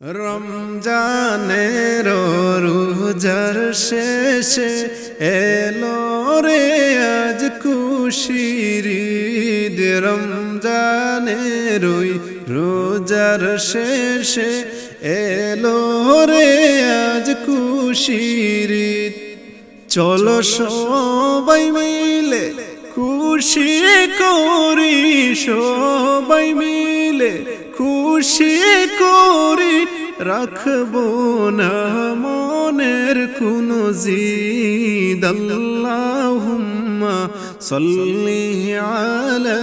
রমজানের রোজার শেষে এলো রে আজ খুশির ঈদ। রমজানের ওই রোজার শেষে এলো রে আজ খুশির ঈদ। চলো সবাই মিলে খুশি করি, সবাই মিলে খুশি করি রাখবো না মনের কোন জিদ আল্লাহুম্মা সাল্লি আলা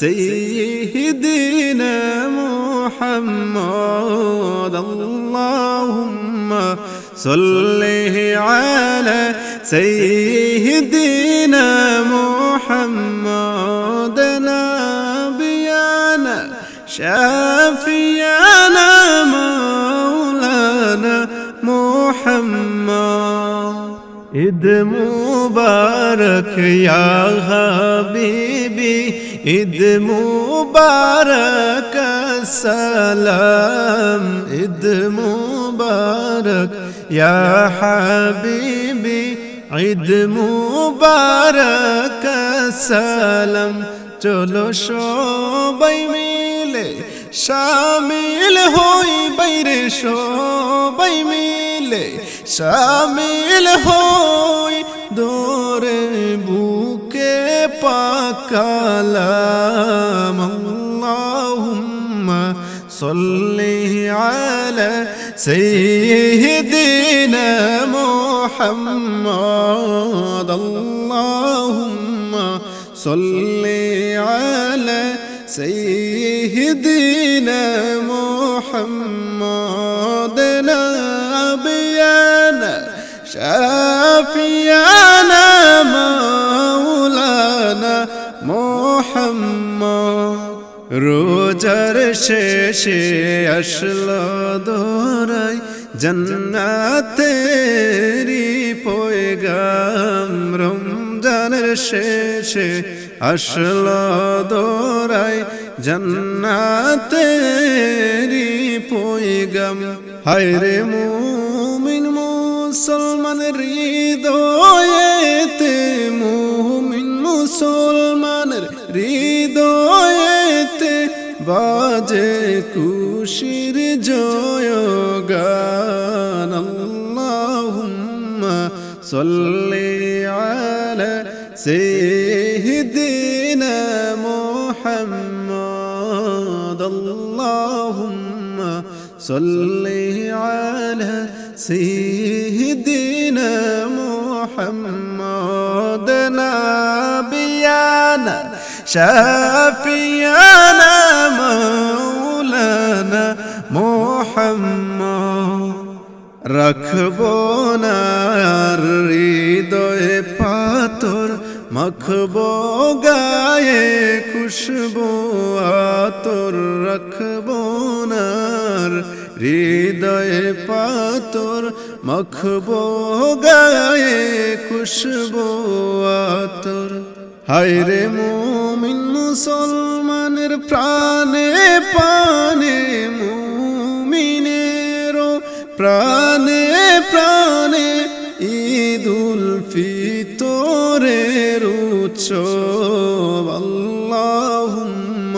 সাইয়্যিদিনা মুহাম্মদ আল্লাহুম্মা সাল্লি আলা سيدنا محمد نبينا شافينا مولانا محمد ঈদ মুবারক ইয়া হাবিবি ঈদ মুবারক সালাম ঈদ মুবারক ইয়া হাবিবি ঈদ মুবারক সালাম চলো সবাই মিলে শামিল হই বাইরে সবাই মিলে, শামিল হই দোরে বুকে পাকালাম আল্লাহুম্মা সাল্লি আলা সাইয়্যিদিনা মুহাম্মাদ। আল্লাহুম্মা সাল্লি আলা সাইয়্যিদিনা سيدنا محمد نبينا شافينا مولانا محمد রোজার শেষে আসলো দোরাই জন্নাতেরি পয়গাম রমজানের শেষে আসলো দোরাই জন্নাতেরি পয়গাম হায়রে মুমিন মুসলমান হৃদয়েতে মুমিন, মুসলমানের হৃদয়েতে বাজে খুশির জয় গান আল্লাহুম্মা সাল্লি আলা আল্লাহুম্মা সাল্লি আলা সাইয়্যিদিনা মুহাম্মদ নাবিয়ানা شافيانا مولانا محمد রাখবো না আর হৃদয়ে পাথর মাখবো গায়ে খুশবো আতর রাখব নার, হৃদয়ে পাথর মাখবো গায়ে খুশবো আতর। হায়রে মুমিন মুসলমানের প্রাণে পানে মুমিনের প্রাণে প্রাণে شوب اللهم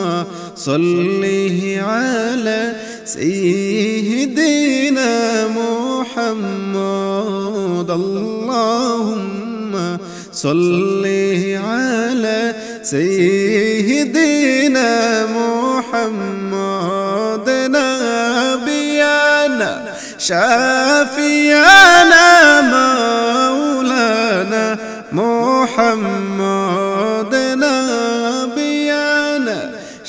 صليه على سيدنا محمد. اللهم صليه على سيدنا محمد. نبينا شافينا مولانا محمد نبينا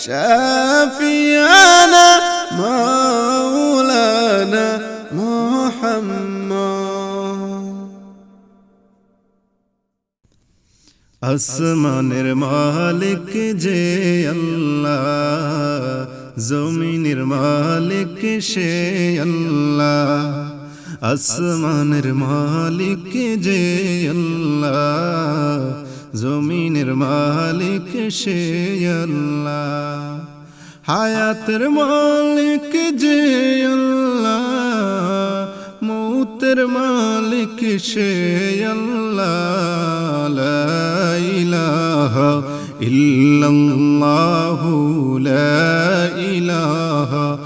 شافينا مولانا محمد আসমানের মালিক যে আল্লাহ জমিনের মালিক সে আল্লাহ আসমানের মালিক যে আল্লাহ? জমিনের মালিক সে আল্লাহ। হায়াতের মালিক যে আল্লাহ। রহমতের মালিক সে আল্লাহ। ইলাহা ইল্লাল্লাহু লা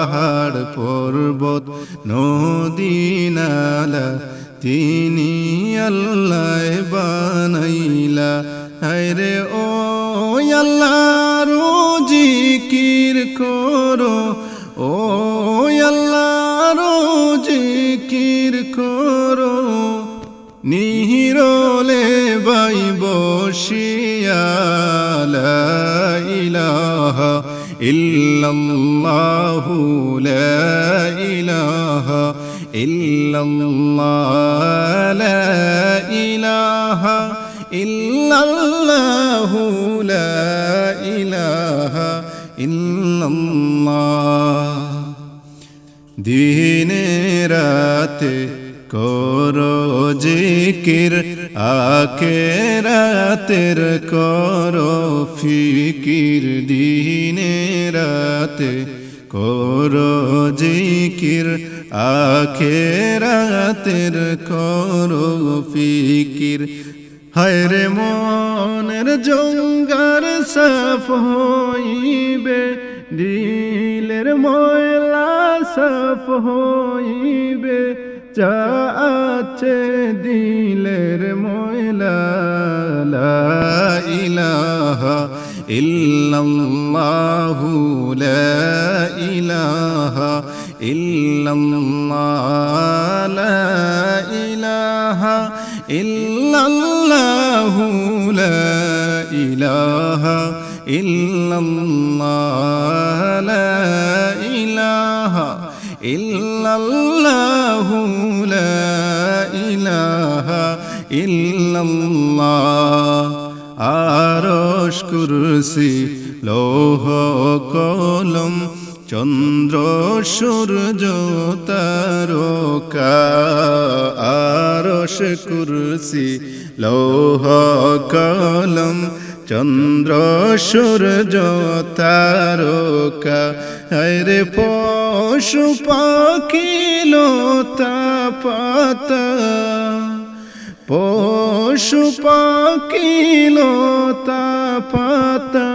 পাহাড় পর্বত, নদী, নালা, তিনি আল্লাহ বানাইলা। হায়রে ও আল্লাহ, রোজি কির করো। ও আল্লাহ, রোজি কির নিহিরলে বাই বসিয়া লা ইলাহা ইল্লাল্লাহু লা ইলাহা ইল্লাল্লাহ লা ইলাহা ইল্লাল্লাহু লা ইলাহা ইল্লাল্লাহ দিনে রাতে করো জিকির আকে রাতের করো ফিকির দিনে রাতে করো জিকির আখে রাতের করো ফিকির। হায়রে মনের জঙ্গার সাফ হইবে, দিলের ময়লা সাফ হইবে। আছে দিলের ময়লা ইলাহা ইল্লাল্লাহু লা ইলাহা ইল্লাল্লাহ লা ইলাহা ইল্লাল্লাহু লা ইলাহা ইল্লাল্লাহ ইল্লাল্লাহু লা ইলাহা ইল্লাল্লাহ। আরশ কুরসি, লৌহ কলম, চন্দ্র সূর্য, তারকা। আরশ কুরসি, লৌহ কলম চন্দ্র সূর্য তারকা হরে পশু পাখি লতা পাতা। পশু পাখি লতা পাতা,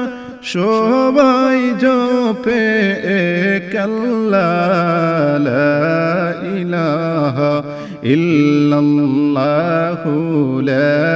সবাই জপে কাল্লা ইলাহা ইল্লাল্লাহু লা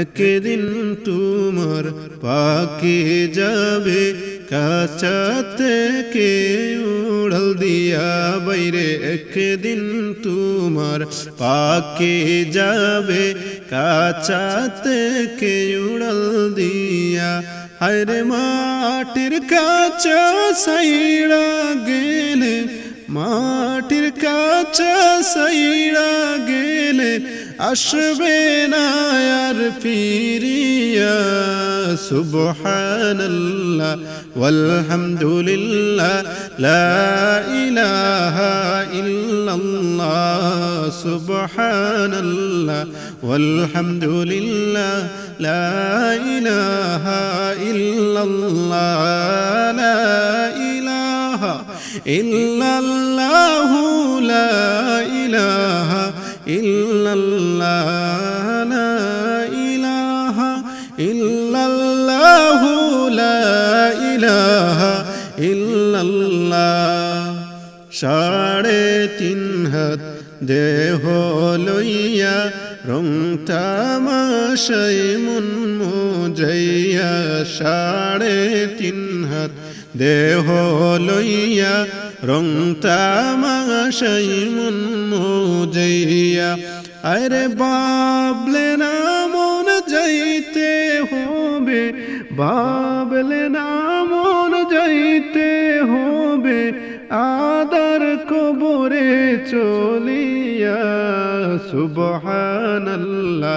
একদিন তোমার পাকে যাবে কাছা থেকে উড়াল দিয়া বাইরে। একদিন তোমার পাকে যাবে কাছা থেকে উড়াল দিয়া। হায়রে মাটির কাছা সাইড়া গেলে, মাটির কাছা সাইড়া গেলে আসবে না আর ফিরিয়া সুবহানাল্লাহ ওয়ালহামদুলিল্লাহ লা ইলাহা ইল্লাল্লাহ সুবহানাল্লাহ ওয়ালহামদুলিল্লাহ লা ইলাহা ইল্লাল্লাহ লা ইলাহা ইল্লাল্লাহ লা ইলাহা লা ইলাহা সাড়ে তিন হাত দেহ লইয়া, রং তামাশাই মন মুজাইয়া, সাড়ে তিন হাত দেহ লইয়া রং তামাশাই মন মুজাইয়া আরে বাবলে না মন যাইতে হবে, বাবলে না মন যাইতে হবে, আদার কবরে চলিয়া, সুবহানাল্লাহ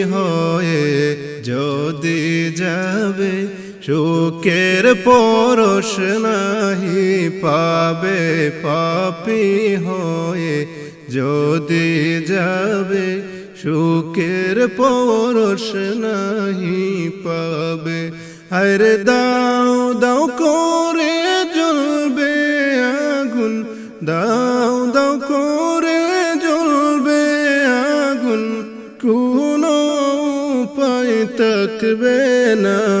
সুখের পরশ নাহি পাবে পাপি হয়ে। যদি যাবে সুখের পরশ নাহি পাবে। হর দাও দাও করে জ্বলবে আগুন। দাও দাও করে জ্বলবে আগুন। কোনো উপায় থাকবে না।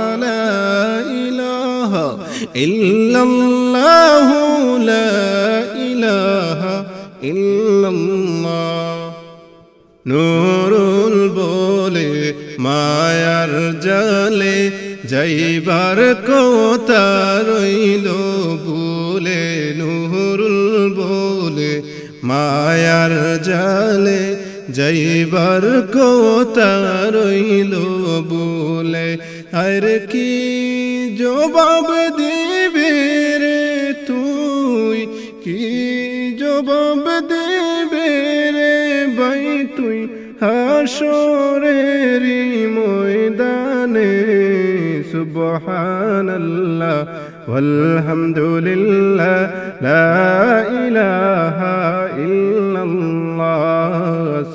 নুরুল বলে মায়ার জালে, যাইবার কোতা রইল বলে। নুরুল বলে মায়ার জালে, যাইবার কোতা রইল বলে। আর কি জবাব দিবে? রে তুই কি জবাব দেবে রে ভাই তুই হাসরেরি ময়দানে সুবহানাল্লাহ walhamdulillah la ilaha illallah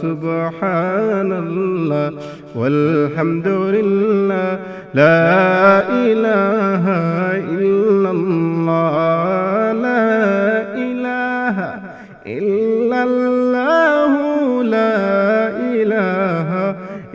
subhanallah walhamdulillah la ilaha